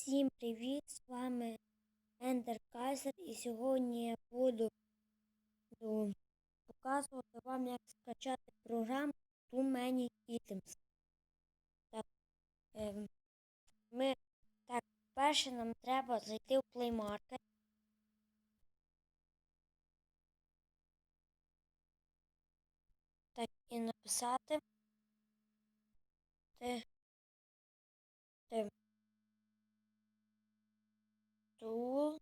Всім привіт! З вами Ендер Кайзер і сьогодні я буду буду показувати вам, як скачати програму Too Many Items. Так, ем, ми, так, перше нам треба зайти в Play Market. Так, і написати. Те, те, Too,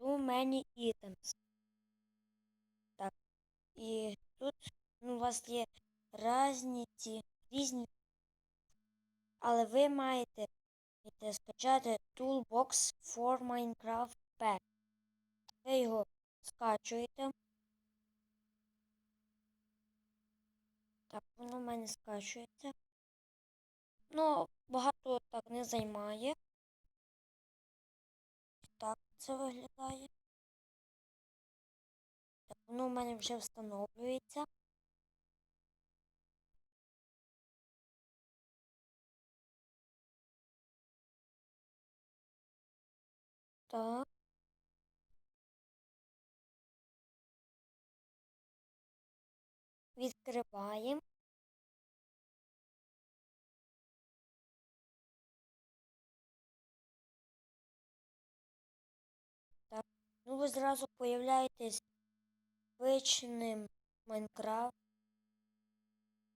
too many items. Так. І тут ну, у вас є різні ці, різні. Але ви маєте скачати Toolbox for Minecraft Pack. Ви його скачуєте. Так, воно в мене скачується. Ну, багато так не займає. Це виглядає. Воно в мене вже встановлюється. Так. Відкриваємо. Ну ви зразу появляєтесь звичним Майнкрафт,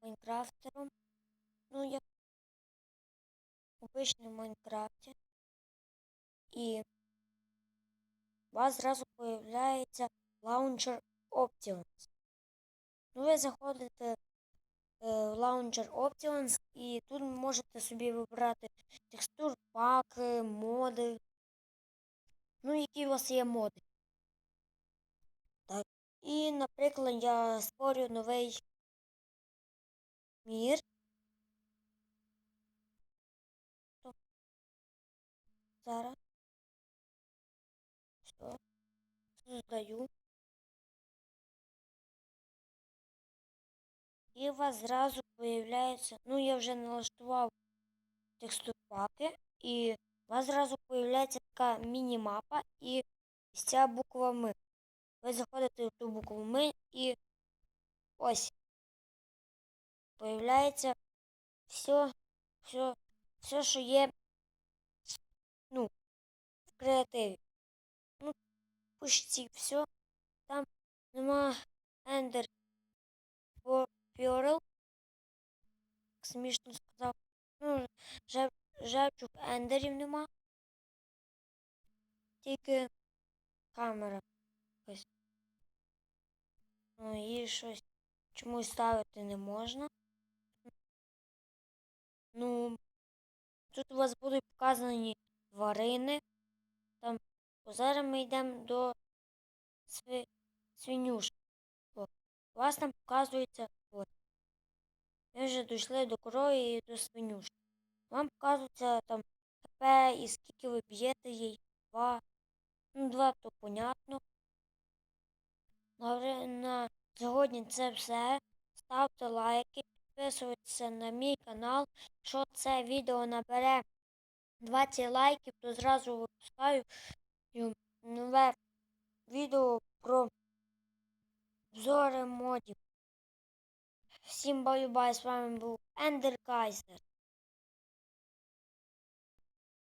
Майнкрафтером. Ну, як в Майнкрафті. І у вас зразу появляється Launcher Options. Ну, ви заходите е, в Launcher Options і тут можете собі вибрати текстур, паки, моди. Ну, які у вас є моди. Так. І, наприклад, я створю новий мір. Зараз. Все. Создаю. І у вас зразу появляється, ну я вже налаштував текстурпаки, і у вас зразу появляється така міні-мапа і ця буква М. Ви заходите в ту букву М і ось появляється все, все, все, що є ну, в креативі. Ну, почти все. Там нема Ender Pearl. Смішно сказав. Ну, жев, жевчуг ендерів нема. Тільки камера. Ось. Ну і щось чомусь ставити не можна. Ну, тут у вас будуть показані тварини. Там зараз ми йдемо до сви... свинюшки. У вас там показується от. Ми вже дійшли до корови і до свинюшки. Вам показується там ХП і скільки ви б'єте їй. Два. Ну, два то понятно. Добре, на сьогодні це все. Ставте лайки, підписуйтесь на мій канал. Якщо це відео набере 20 лайків, то зразу випускаю нове відео про обзори модів. Всім баю-бай, з вами був Ендер Кайзер.